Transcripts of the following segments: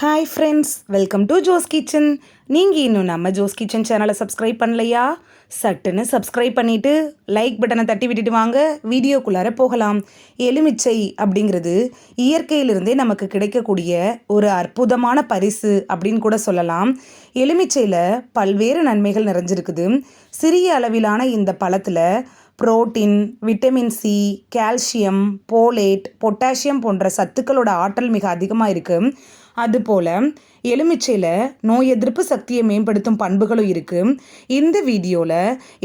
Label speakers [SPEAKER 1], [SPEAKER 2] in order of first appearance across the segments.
[SPEAKER 1] Hi friends welcome to Jo's kitchen நீங்கள் இன்னும் நம்ம ஜோஸ் கிச்சன் சேனலை சப்ஸ்கிரைப் பண்ணலையா? சட்டுன்னு சப்ஸ்கிரைப் பண்ணிவிட்டு லைக் பட்டனை தட்டி விட்டுட்டு வாங்க. வீடியோக்குள்ளார போகலாம். எலுமிச்சை அப்படிங்கிறது இயற்கையிலிருந்தே நமக்கு கிடைக்கக்கூடிய ஒரு அற்புதமான பரிசு அப்படின்னு கூட சொல்லலாம். எலுமிச்சையில் பல்வேறு நன்மைகள் நிறைஞ்சிருக்குது. சிறிய அளவிலான இந்த பழத்தில் protein vitamin C calcium folate potassium போன்ற சத்துக்களோட ஆற்றல் மிக அதிகமாக இருக்குது அதுபோல் எலுமிச்சையில் நோய் எதிர்ப்பு சக்தியை மேம்படுத்தும் பண்புகளும் இருக்குது இந்த வீடியோவில்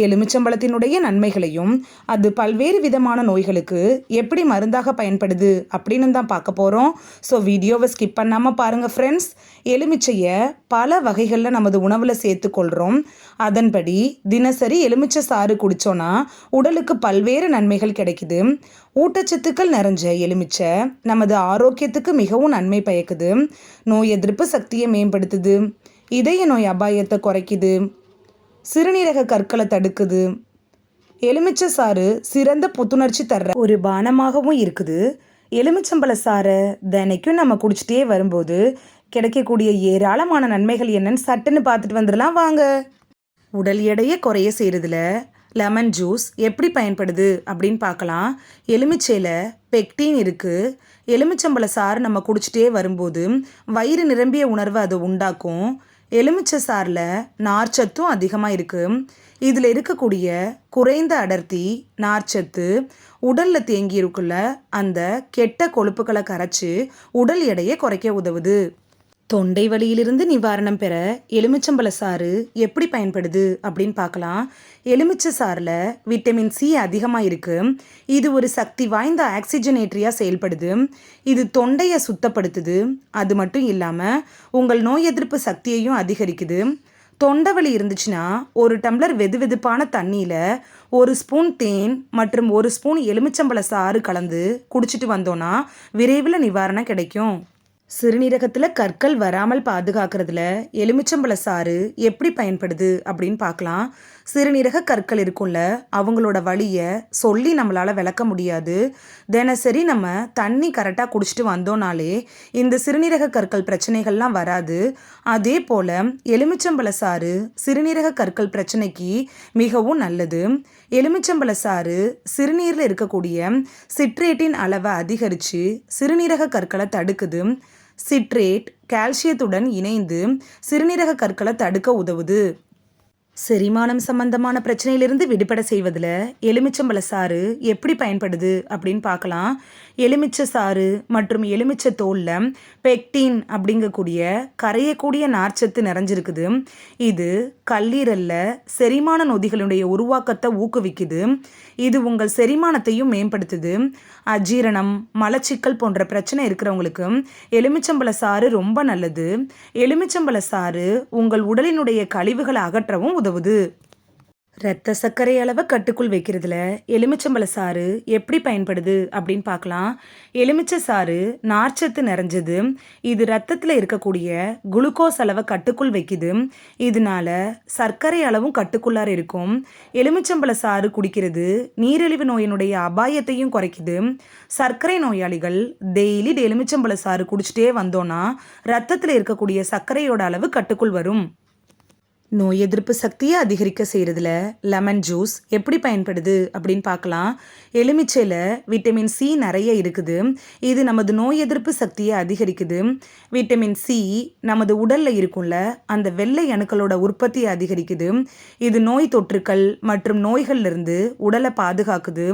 [SPEAKER 1] எலுமிச்சம்பழத்தினுடைய நன்மைகளையும் அது பல்வேறு விதமான நோய்களுக்கு எப்படி மருந்தாக பயன்படுது அப்படின்னு தான் பார்க்க போகிறோம் ஸோ வீடியோவை ஸ்கிப் பண்ணாமல் பாருங்கள் ஃப்ரெண்ட்ஸ் எலுமிச்சையை பல வகைகளில் நமது உணவில் சேர்த்துக்கொள்கிறோம் அதன்படி தினசரி எலுமிச்சை சாறு குடித்தோன்னா உடலுக்கு பல்வேறு நன்மைகள் கிடைக்குது. ஊட்டச்சத்துக்கள் நிறைஞ்ச எலுமிச்சை நமது ஆரோக்கியத்துக்கு மிகவும் நன்மை பயக்குது. நோய் எதிர்ப்பு சக்தி சக்தியை மேம்படுத்துது. இதய நோய் அபாயத்தை குறைக்குது. சிறுநீரக கற்களை தடுக்குது. எலுமிச்சை சாறு சிறந்த புத்துணர்ச்சி தர்ற ஒரு பானமாகவும் இருக்குது. எலுமிச்சம்பழ சாறை தினைக்கும் நம்ம குடிச்சிட்டே வரும்போது கிடைக்கக்கூடிய ஏராளமான நன்மைகள் என்னன்னு சட்டுன்னு பார்த்துட்டு வந்துடலாம். வாங்க. உடல் எடையை குறைய செய்கிறதுல லெமன் ஜூஸ் எப்படி பயன்படுது அப்படின்னு பார்க்கலாம். எலுமிச்சையில் பெக்டீன் இருக்குது எலுமிச்சம்பழ சாறு நம்ம குடிச்சிட்டே வரும்போது வயிறு நிரம்பிய உணர்வை அது உண்டாக்கும். எலுமிச்சை சாறில் நார்ச்சத்தும் அதிகமாக இருக்குது இதில் இருக்கக்கூடிய குறைந்த அடர்த்தி நார்ச்சத்து உடலில் தேங்கியிருக்குள்ள அந்த கெட்ட கொழுப்புகளை கரைச்சி உடல் எடையை குறைக்க உதவுது. தொண்டை வலியிலிருந்து நிவாரணம் பெற எலுமிச்சம்பழ சாறு எப்படி பயன்படுது அப்படின்னு பார்க்கலாம். எலுமிச்சை சாறில் விட்டமின் சி அதிகமாக இருக்குது இது ஒரு சக்தி வாய்ந்த ஆக்சிஜனேட்ரியாக செயல்படுது. இது தொண்டையை சுத்தப்படுத்துது. அது மட்டும் இல்லாமல் உங்கள் நோய் எதிர்ப்பு சக்தியையும் அதிகரிக்குது. தொண்டை வலி இருந்துச்சுன்னா ஒரு டம்ளர் வெது வெதுப்பான தண்ணியில் ஒரு ஸ்பூன் தேன் மற்றும் ஒரு ஸ்பூன் எலுமிச்சம்பழ சாறு கலந்து குடிச்சிட்டு வந்தோன்னா விரைவில் நிவாரணம் கிடைக்கும். சிறுநீரகத்தில் கற்கள் வராமல் பாதுகாக்கிறதுல எலுமிச்சம்பழ சாறு எப்படி பயன்படுது அப்படின்னு பார்க்கலாம். சிறுநீரக கற்கள் இருக்கும்ல அவங்களோட வழியை சொல்லி நம்மளால் விளக்க முடியாது. தினசரி நம்ம தண்ணி கரெக்டாக குடிச்சிட்டு வந்தோனாலே இந்த சிறுநீரக கற்கள் பிரச்சனைகள்லாம் வராது. அதே போல் எலுமிச்சம்பழ சாறு சிறுநீரக கற்கள் பிரச்சனைக்கு மிகவும் நல்லது. எலுமிச்சம்பழ சாறு சிறுநீரில் இருக்கக்கூடிய சிட்ரேட்டின் அளவை அதிகரித்து சிறுநீரக கற்களை தடுக்குது. சிட்ரேட் கால்சியத்துடன் இணைந்து சிறுநீரக கற்களை தடுக்க உதவுது. செரிமானம் சம்பந்தமான பிரச்சனையிலிருந்து விடுபட செய்வதில் எலுமிச்சம்பழ சாறு எப்படி பயன்படுது அப்படின்னு பார்க்கலாம். எலுமிச்சை சாறு மற்றும் எலுமிச்சை தோலில் பெக்டின் அப்படிங்கக்கூடிய கரையக்கூடிய நார்ச்சத்து நிறைஞ்சிருக்குது. இது கல்லீரலில் செரிமான நொதிகளுடைய உருவாக்கத்தை ஊக்குவிக்குது. இது உங்கள் செரிமானத்தையும் மேம்படுத்துது. அஜீரணம் மலச்சிக்கல் போன்ற பிரச்சனை இருக்கிறவங்களுக்கு எலுமிச்சம்பழ சாறு ரொம்ப நல்லது. எலுமிச்சம்பழ சாறு உங்கள் உடலினுடைய கழிவுகளை அகற்றவும் உதவுது இரத்த சர்க்கரை அளவை கட்டுக்குள் வைக்கிறதுல எலுமிச்சம்பழ சாறு எப்படி பயன்படுது அப்படின்னு பார்க்கலாம். எலுமிச்சை சாறு நார்ச்சத்து நிறைஞ்சது. இது ரத்தத்தில் இருக்கக்கூடிய குளுக்கோஸ் அளவை கட்டுக்குள் வைக்குது. இதனால சர்க்கரை அளவும் கட்டுக்குள்ளார இருக்கும். எலுமிச்சம்பழ சாறு குடிக்கிறது நீரிழிவு நோயினுடைய அபாயத்தையும் குறைக்குது. சர்க்கரை நோயாளிகள் டெய்லி எலுமிச்சம்பழ சாறு குடிச்சிட்டே வந்தோன்னா ரத்தத்தில் இருக்கக்கூடிய சர்க்கரையோட அளவு கட்டுக்குள் வரும். நோய் எதிர்ப்பு சக்தியை அதிகரிக்க செய்கிறதுல லெமன் ஜூஸ் எப்படி பயன்படுது அப்படின்னு பார்க்கலாம். எலுமிச்சையில் விட்டமின் சி நிறைய இருக்குது. இது நமது நோய் எதிர்ப்பு சக்தியை அதிகரிக்குது. விட்டமின் சி நமது உடலில் இருக்கும்ல அந்த வெள்ளை அணுக்களோட உற்பத்தியை அதிகரிக்குது. இது நோய் தொற்றுக்கள் மற்றும் நோய்கள்லேருந்து உடலை பாதுகாக்குது.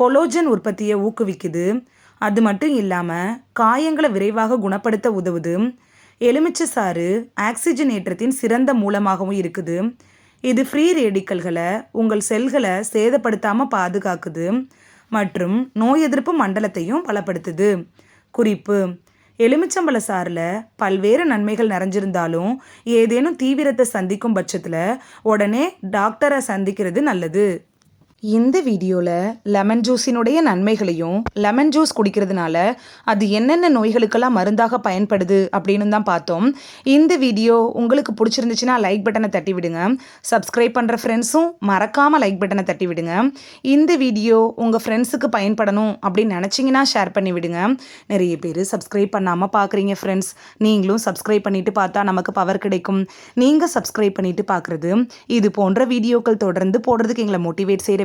[SPEAKER 1] கொலோஜன் உற்பத்தியை ஊக்குவிக்குது. அது மட்டும் இல்லாமல் காயங்களை விரைவாக குணப்படுத்த உதவுது. எலுமிச்சை சாறு ஆக்சிஜன் ஏற்றத்தின் சிறந்த மூலமாகவும் இருக்குது. இது ஃப்ரீ ரேடிக்கல்களை உங்கள் செல்களை சேதப்படுத்தாமல் பாதுகாக்குது மற்றும் நோய் எதிர்ப்பு மண்டலத்தையும் பலப்படுத்துது. குறிப்பு எலுமிச்சம்பழ சாறில் பல்வேறு நன்மைகள் நிறைஞ்சிருந்தாலும் ஏதேனும் தீவிரத்தை சந்திக்கும் பட்சத்தில் உடனே டாக்டரை சந்திக்கிறது நல்லது. இந்த வீடியோவில் லெமன் ஜூஸினுடைய நன்மைகளையும் லெமன் ஜூஸ் குடிக்கிறதுனால அது என்னென்ன நோய்களுக்கெல்லாம் மருந்தாக பயன்படுது அப்படின்னு தான் பார்த்தோம். இந்த வீடியோ உங்களுக்கு பிடிச்சிருந்துச்சுன்னா லைக் பட்டனை தட்டி விடுங்க. சப்ஸ்கிரைப் பண்ணுற ஃப்ரெண்ட்ஸும் மறக்காமல் லைக் பட்டனை தட்டி விடுங்க. இந்த வீடியோ உங்கள் ஃப்ரெண்ட்ஸுக்கு பயன்படணும் அப்படின்னு நினச்சிங்கன்னா ஷேர் பண்ணி விடுங்க. நிறைய பேர் சப்ஸ்கிரைப் பண்ணாமல் பார்க்குறீங்க ஃப்ரெண்ட்ஸ் நீங்களும் சப்ஸ்கிரைப் பண்ணிட்டு பார்த்தா நமக்கு பவர் கிடைக்கும். நீங்கள் சப்ஸ்கிரைப் பண்ணிட்டு பார்க்குறது இது போன்ற வீடியோக்கள் தொடர்ந்து போடுறதுக்கு எங்களை மோட்டிவேட் செய்கிற